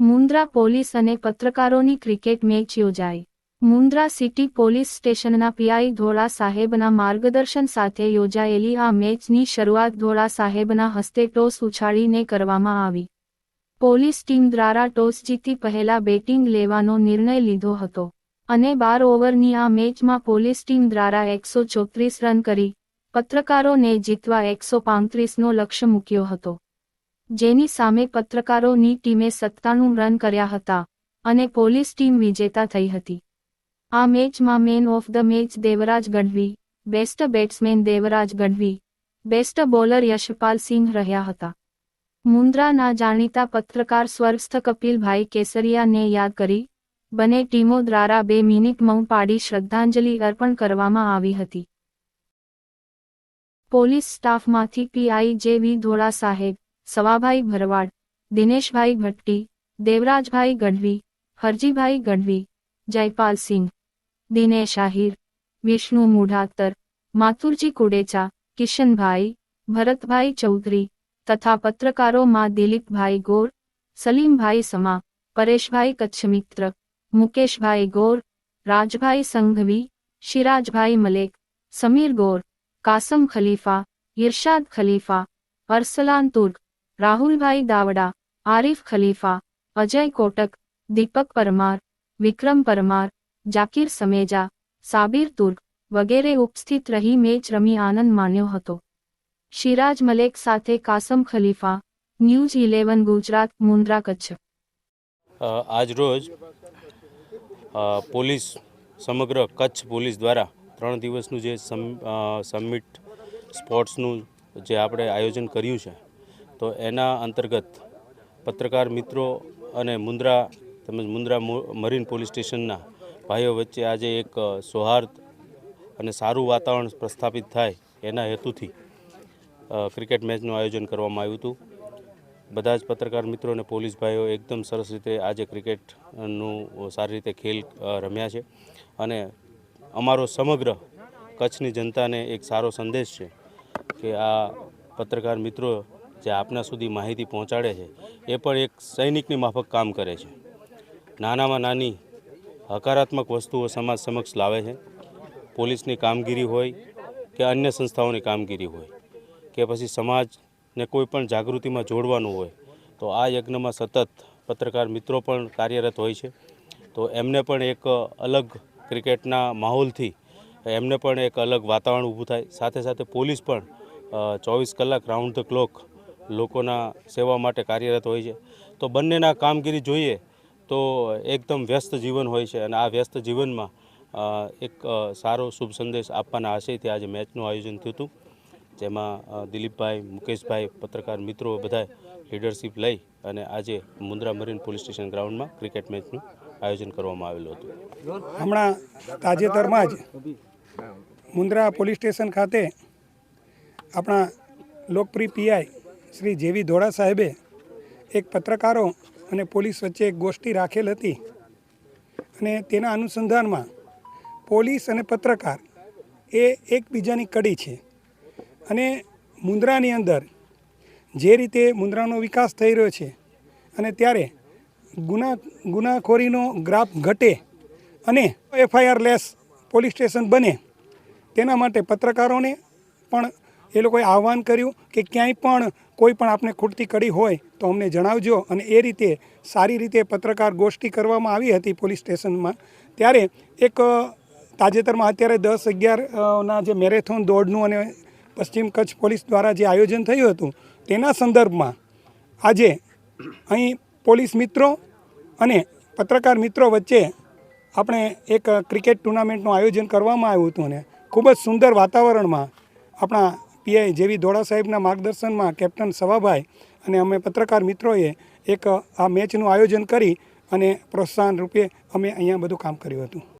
Mundra police અને પત્રકારોની cricket match યોજાઈ. Mundra city police સ્ટેશનના પીઆઈ ધોળા સાહેબના માર્ગદર્શન સાથે યોજાયેલી આ મેચની શરૂઆત ધોળા સાહેબના હસ્તે ટોસ ઉછાળીને કરવામાં આવી. પોલીસ ટીમ દ્વારા ટોસ જીતી પહેલા બેટિંગ લેવાનો નિર્ણય લીધો હતો. અને બાર ઓવરની આ મેચમાં પોલીસ ટીમ દ્વારા એકસો ચોત્રીસ રન કરી, પત્રકારોને જીતવા એકસો પાંત્રીસનો લક્ષ્ય મૂક્યો હતો. જેની સામે પત્રકારોની ટીમે સત્તાણું રન કર્યા હતા અને પોલીસ ટીમ વિજેતા થઈ હતી. આ મેચમાં man of the match Devraj Gadhvi, best batsman Devraj Gadhvi, best bowler Yashpal Singh રહ્યા હતા. મુન્દ્રાના જાણીતા પત્રકાર સ્વર્ગસ્થ કપિલભાઈ કેસરિયાને યાદ કરી બંને ટીમો દ્વારા બે મિનિટ મૌન પાડી શ્રદ્ધાંજલિ અર્પણ કરવામાં આવી હતી. પોલીસ સ્ટાફમાંથી પીઆઈ જે વી ધોળા સાહેબ, સવાભાઈ ભરવાડ, દિનેશભાઈ ભટ્ટી, દેવરાજભાઈ ગઢવી, હરજીભાઈ ગઢવી જયપાલસિંહ દિનેશ આહિર, વિષ્ણુ મુઢાતર માથુરજી કુડેચા, કિશનભાઈ, ભરતભાઈ ચૌધરી તથા પત્રકારોમાં દિલીપભાઈ ગોર, સલીમભાઈ સમા, પરેશભાઈ કચ્છમિત્ર મુકેશભાઈ ગોર, રાજભાઈ સંઘવી, શિરાજભાઈ મલેક, સમીર ગોર, કાસમ ખલીફા ઇરશાદ ખલીફા, અરસલાન તુર્ક, રાહુલભાઈ દાવડા, આરિફ ખલીફા, અજય કોટક, દીપક પરમાર, વિક્રમ પરમાર, જાકીર સમેજા, સાબિર તુર્ક વગેરે ઉપસ્થિત રહી મેચ રમી આનંદ માન્યો હતો. શિરાજ મલેક સાથે કાસમ ખલીફા, ન્યૂઝ ઇલેવન ગુજરાત, મુન્દ્રા કચ્છ. આજરોજ પોલીસ, સમગ્ર કચ્છ પોલીસ દ્વારા ત્રણ દિવસનું જે સમ સમિટ સ્પોર્ટ્સનું જે આપણે આયોજન કર્યું છે, તો એના અંતર્ગત પત્રકાર મિત્રો અને મુન્દ્રા તેમજ મુન્દ્રા મરીન પોલીસ સ્ટેશનના ભાઈઓ વચ્ચે આજે એક સૌહાર્દ અને સારું વાતાવરણ પ્રસ્થાપિત થાય એના હેતુથી ક્રિકેટ મેચનું આયોજન કરવામાં આવ્યું હતું. બધા જ પત્રકાર મિત્રો અને પોલીસ ભાઈઓ એકદમ સરસ રીતે આજે ક્રિકેટનું સારી રીતે ખેલ રમ્યા છે. અને અમારો સમગ્ર કચ્છની જનતાને એક સારો સંદેશ છે કે આ પત્રકાર મિત્રો જે આપના સુધી માહિતી પહોંચાડે છે, એ પણ એક સૈનિકની માફક કામ કરે છે. નાનામાં નાની હકારાત્મક વસ્તુઓ સમાજ સમક્ષ લાવે છે. પોલીસની કામગીરી હોય કે અન્ય સંસ્થાઓની કામગીરી હોય કે પછી સમાજને કોઈ પણ જાગૃતિમાં જોડવાનું હોય, તો આ યજ્ઞમાં સતત પત્રકાર મિત્રો પણ કાર્યરત હોય છે. તો એમને પણ એક અલગ ક્રિકેટના માહોલથી એમને પણ એક અલગ વાતાવરણ ઊભું થાય. સાથે સાથે પોલીસ પણ ચોવીસ કલાક રાઉન્ડ ધ ક્લોક લોકોના સેવા માટે કાર્યરત હોય છે. તો બંનેના કામગીરી જોઈએ તો એકદમ વ્યસ્ત જીવન હોય છે અને આ વ્યસ્ત જીવનમાં એક સારો શુભ સંદેશ આપવાના આશયથી આજે મેચનું આયોજન થયું હતું. જેમાં દિલીપભાઈ, મુકેશભાઈ, પત્રકાર મિત્રો બધાએ લીડરશિપ લઈ અને આજે મુન્દ્રા મરીન પોલીસ સ્ટેશન ગ્રાઉન્ડમાં ક્રિકેટ મેચનું આયોજન કરવામાં આવેલું હતું. હમણાં તાજેતરમાં જ મુન્દ્રા પોલીસ સ્ટેશન ખાતે આપણા લોકપ્રિય પીઆઈ શ્રી જેવી ધોળા સાહેબે એક પત્રકારો અને પોલીસ વચ્ચે એક ગોષ્ઠી રાખેલ હતી અને તેના અનુસંધાનમાં પોલીસ અને પત્રકાર એ એકબીજાની કડી છે. અને મુંદ્રાની અંદર જે રીતે મુંદ્રાનો વિકાસ થઈ રહ્યો છે અને ત્યારે ગુના, ગુનાખોરીનો ગ્રાફ ઘટે અને એફઆઈઆર લેસ પોલીસ સ્ટેશન બને, તેના માટે પત્રકારોને પણ એ લોકોએ આહવાન કર્યું કે ક્યાંય પણ કોઈ પણ આપને ખૂટતી કડી હોય તો અમને જણાવજો અને એ રીતે સારી રીતે પત્રકાર ગોષ્ઠી કરવામાં આવી હતી પોલીસ સ્ટેશનમાં. ત્યારે એક તાજેતરમાં અત્યારે દસ અગિયારના જે મેરેથોન દોડનું અને પશ્ચિમ કચ્છ પોલીસ દ્વારા જે આયોજન થયું હતું, તેના સંદર્ભમાં આજે અહીં પોલીસ મિત્રો અને પત્રકાર મિત્રો વચ્ચે આપણે એક ક્રિકેટ ટુર્નામેન્ટનું આયોજન કરવામાં આવ્યું હતું અને ખૂબ જ સુંદર વાતાવરણમાં આપણા પીઆઈ જેવી ધોળા સાહેબના માર્ગદર્શનમાં કેપ્ટન સવાભાઈ અને અમે પત્રકાર મિત્રોએ એક આ મેચનું આયોજન કરી અને પ્રોત્સાહન રૂપે અમે અહીંયા બધું કામ કર્યું હતું.